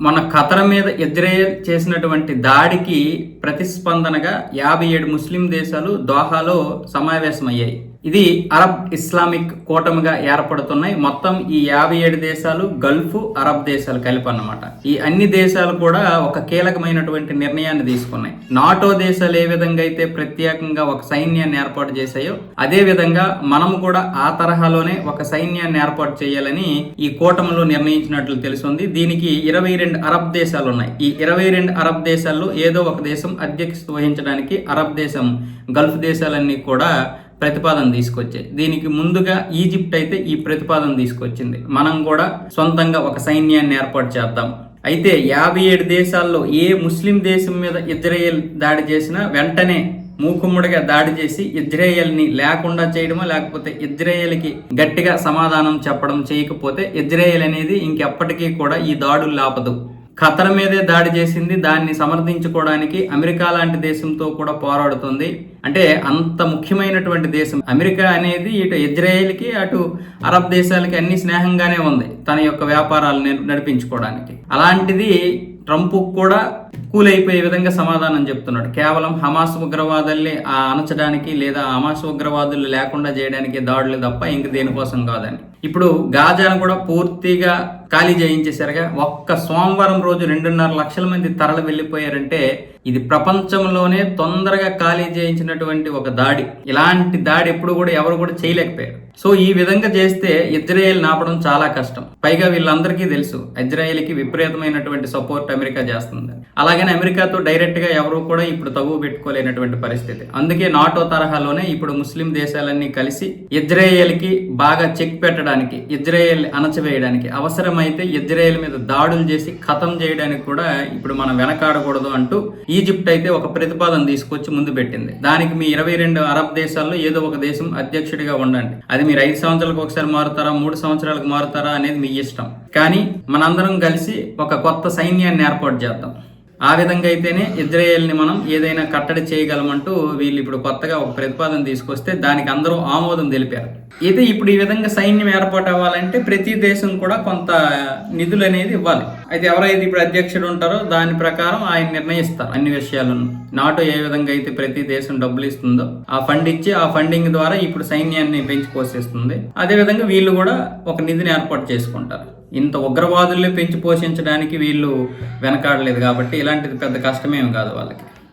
మన ఖతర్ మీద ఇజ్రాయెల్ చేసినటువంటి దాడికి ప్రతిస్పందనగా యాభై ఏడు ముస్లిం దేశాలు దోహాలో సమావేశమయ్యాయి. ఇది అరబ్ ఇస్లామిక్ కూటమిగా ఏర్పడుతున్నాయి. మొత్తం ఈ యాభై ఏడు దేశాలు గల్ఫ్ అరబ్ దేశాలు కలిపి అన్నమాట ఈ అన్ని దేశాలు కూడా ఒక కీలకమైనటువంటి నిర్ణయాన్ని తీసుకున్నాయి. నాటో దేశాలు ఏ విధంగా అయితే ప్రత్యేకంగా ఒక సైన్యాన్ని ఏర్పాటు చేశాయో అదే విధంగా మనము కూడా ఆ తరహాలోనే ఒక సైన్యాన్ని ఏర్పాటు చేయాలని ఈ కూటమిలో నిర్ణయించినట్లు తెలుస్తుంది దీనికి ఇరవై రెండు అరబ్ దేశాలు ఉన్నాయి. ఈ ఇరవై రెండు అరబ్ దేశాల్లో ఏదో ఒక దేశం అధ్యక్షత వహించడానికి అరబ్ దేశం గల్ఫ్ దేశాలన్నీ కూడా ప్రతిపాదన తీసుకొచ్చాయి. దీనికి ముందుగా ఈజిప్ట్ అయితే ఈ ప్రతిపాదన తీసుకొచ్చింది. మనం కూడా సొంతంగా ఒక సైన్యాన్ని ఏర్పాటు చేద్దాం. అయితే యాభై ఏడు దేశాల్లో ఏ ముస్లిం దేశం మీద ఇజ్రాయెల్ దాడి చేసినా వెంటనే మూకుమ్ముడిగా దాడి చేసి ఇజ్రాయెల్ని లేకుండా చేయడమో లేకపోతే ఇజ్రాయెల్కి గట్టిగా సమాధానం చెప్పడం చేయకపోతే ఇజ్రాయెల్ అనేది ఇంకెప్పటికీ కూడా ఈ దాడులు లాపదు ఖతర్ మీదే దాడి చేసింది దాన్ని సమర్థించుకోవడానికి అమెరికా లాంటి దేశంతో కూడా పోరాడుతుంది. అంటే అంత ముఖ్యమైనటువంటి దేశం. అమెరికా అనేది ఇటు ఇజ్రాయెల్కి అటు అరబ్ దేశాలకి అన్ని స్నేహంగానే ఉంది తన యొక్క వ్యాపారాలు నడిపించుకోవడానికి. అలాంటిది ట్రంప్ కూడా కూలైపోయే విధంగా సమాధానం చెప్తున్నాడు. కేవలం హమాస్ ఉగ్రవాదుల్ని ఆ అణచడానికి లేదా హమాస్ ఉగ్రవాదులు లేకుండా చేయడానికి దాడులు తప్ప ఇంక దేనికోసం కాదని ఇప్పుడు గాజాను కూడా పూర్తిగా ఖాళీ చేయించేసరిగా ఒక్క సోమవారం రోజు రెండున్నర లక్షల మంది తరలి వెళ్ళిపోయారంటే ఇది ప్రపంచంలోనే తొందరగా ఖాళీ చేయించినటువంటి ఒక దాడి. ఇలాంటి దాడి ఎప్పుడు కూడా ఎవరు కూడా చేయలేకపోయారు. సో ఈ విధంగా చేస్తే ఇజ్రాయెల్ నాపడం చాలా కష్టం. పైగా వీళ్ళందరికీ తెలుసు ఇజ్రాయెల్కి విపరీతమైనటువంటి సపోర్ట్ అమెరికా చేస్తుంది. అలాగనే అమెరికాతో డైరెక్ట్గా ఎవరు కూడా ఇప్పుడు తగువ పెట్టుకోలేనటువంటి పరిస్థితి. అందుకే నాటో తరహాలోనే ఇప్పుడు ముస్లిం దేశాలన్నీ కలిసి ఇజ్రాయెల్కి బాగా చెక్ పెట్టడానికి ఇజ్రాయెల్ అణచివేయడానికి అవసరమైతే ఇజ్రాయెల్ మీద దాడులు చేసి ఖతం చేయడానికి కూడా ఇప్పుడు మనం వెనకాడకూడదు అంటూ ఈజిప్ట్ అయితే ఒక ప్రతిపాదన తీసుకొచ్చి ముందు పెట్టింది. దానికి మీ ఇరవై రెండు అరబ్ దేశాల్లో ఏదో ఒక దేశం అధ్యక్షుడిగా ఉండండి. అది మీరు ఐదు సంవత్సరాలకు ఒకసారి మారుతారా మూడు సంవత్సరాలకు మారుతారా అనేది మీ ఇష్టం. కానీ మనందరం కలిసి ఒక కొత్త సైన్యాన్ని ఏర్పాటు చేద్దాం. ఆ విధంగా అయితేనే ఇజ్రాయేల్ని మనం ఏదైనా కట్టడి చేయగలమంటూ వీళ్ళు ఇప్పుడు కొత్తగా ఒక ప్రతిపాదన తీసుకొస్తే దానికి అందరూ ఆమోదం తెలిపారు. అయితే ఇప్పుడు ఈ విధంగా సైన్యం ఏర్పాటు అవ్వాలంటే ప్రతి దేశం కూడా కొంత నిధులు అనేది ఇవ్వాలి. అయితే ఎవరైతే ఇప్పుడు అధ్యక్షుడు ఉంటారో దాని ప్రకారం ఆయన నిర్ణయిస్తారు అన్ని విషయాలను. నాటో ఏ విధంగా అయితే ప్రతి దేశం డబ్బులు ఇస్తుందో ఆ ఫండ్ ఇచ్చి ఆ ఫండింగ్ ద్వారా ఇప్పుడు సైన్యాన్ని పెంచి పోషిస్తుంది. అదే విధంగా వీళ్ళు కూడా ఒక నిధిని ఏర్పాటు చేసుకుంటారు. ఇంత ఉగ్రవాదుల్ని పెంచి పోషించడానికి వీళ్ళు వెనకాడలేదు కాబట్టి ఇలాంటిది పెద్ద కష్టమేం కాదు వాళ్ళకి.